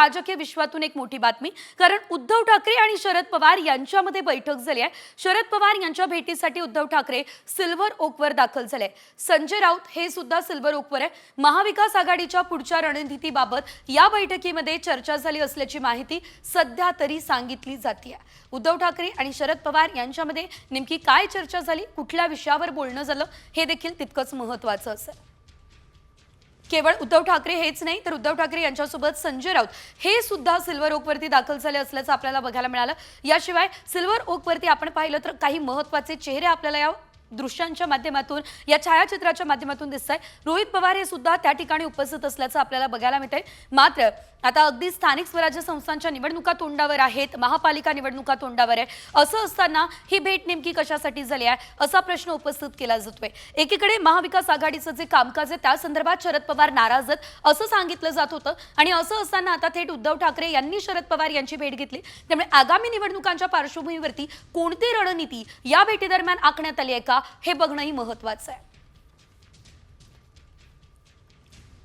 राजकीय विश्वातून एक मोठी बातमी. कारण उद्धव ठाकरे आणि शरद पवार यांच्यामध्ये बैठक झाली आहे. शरद पवार यांच्या भेटीसाठी उद्धव ठाकरे सिल्वर ओकवर दाखल झाले संजय राऊत हे सुद्धा सिल्वर ओकवर आहे महाविकास आघाडीच्या पुढच्या रणनीतीबाबत या बैठकीमध्ये चर्चा झाली असल्याची माहिती सध्या तरी सांगितली जाते उद्धव ठाकरे आणि शरद पवार यांच्यामध्ये नेमकी काय चर्चा झाली? कुठल्या विषयावर बोलणं झालं? हे देखील तितकंच महत्वाचं असेल. केवळ उद्धव ठाकरे हेच नाही तर उद्धव ठाकरे यांच्यासोबत संजय राऊत हे सुद्धा सिल्वर ओकवरती दाखल झाले असल्याचं आपल्याला बघायला मिळालं. याशिवाय सिल्वर ओकवरती आपण पाहिलं तर काही महत्त्वाचे चेहरे आपल्याला या दृश्यांच्या माध्यमातून या छायाचित्राच्या माध्यमातून दिसत आहे रोहित पवार हे सुद्धा त्या ठिकाणी उपस्थित असल्याचं आपल्याला बघायला मिळत मात्र आता अगदी स्थानिक स्वराज्य संस्थांच्या निवडणुका तोंडावर आहेत महापालिका निवडणुका तोंडावर आहे. असं असताना ही भेट नेमकी कशासाठी झाली आहे असा प्रश्न उपस्थित केला जातोय. एकीकडे महाविकास आघाडीचं जे कामकाज आहे त्या संदर्भात शरद पवार नाराज आहेत असं सांगितलं जात होतं. आणि असं असताना आता थेट उद्धव ठाकरे यांनी शरद पवार यांची भेट घेतली. त्यामुळे आगामी निवडणुकांच्या पार्श्वभूमीवरती कोणती रणनीती या भेटीदरम्यान आखण्यात आली आहे का? हे बघणंही महत्वाचं आहे.